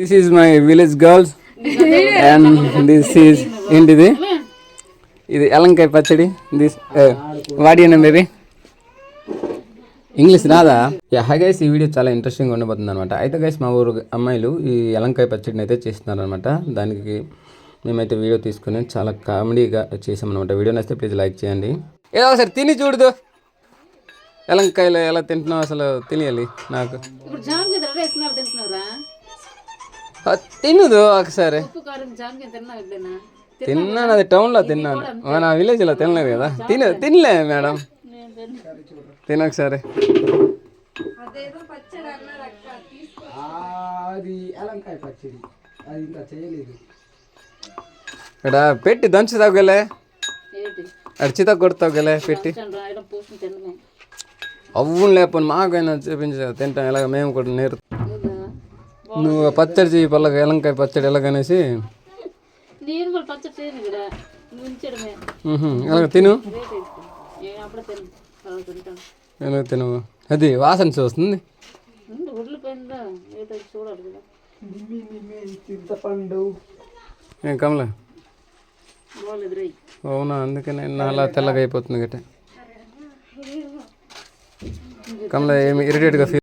This is my village girls and this is ఏంటిది ఇది ఎలంకాయ పచ్చడి. దిస్ వాడియనా బేబీ ఇంగ్లీష్ రాదా? యా గైస్ ఈ వీడియో చాలా ఇంట్రెస్టింగ్ ఉండబోతుంది అనమాట అయితే గైస్ మా ఊరు అమ్మాయిలు ఈ ఎలంకాయ పచ్చడిని అయితే చేస్తున్నారు అనమాట దానికి మేమైతే వీడియో తీసుకుని చాలా కామెడీగా చేసామన్నమాట. వీడియో నచ్చితే ప్లీజ్ లైక్ చేయండి. ఏదో ఒకసారి తిని చూడదు. ఎలంకాయలు ఎలా తింటున్నావు అసలు తెలియాలి నాకు. తినదు ఒకసారి. తిన్నాను అది టౌన్లో తిన్నాను. మన విలేజ్లో తినలేదు కదా. తిన తినలే మేడం. తిన ఒకసారి. ఇక్కడ పెట్టి దంచు తగ్గలే అడిచిత పెట్టి. రాయడం పూసుకుని తినమే అవ్వును లేపని మాకైనా చూపించ తింటాం. ఎలాగ మేము కూడా నేరు అవునా? నువ్వు పచ్చడి చెయ్యి పల్లక ఎలంకాయ పచ్చడి ఎలాగనేసి. ఎలాగ తిను? ఎలాగ తిను అది వాసన చూస్తుంది. ఏం కమలా? అవునా అందుకనే నా అలా తెల్లగా అయిపోతుంది గట్ట. కమలా ఏమి ఇరిటేట్గా ఫీల్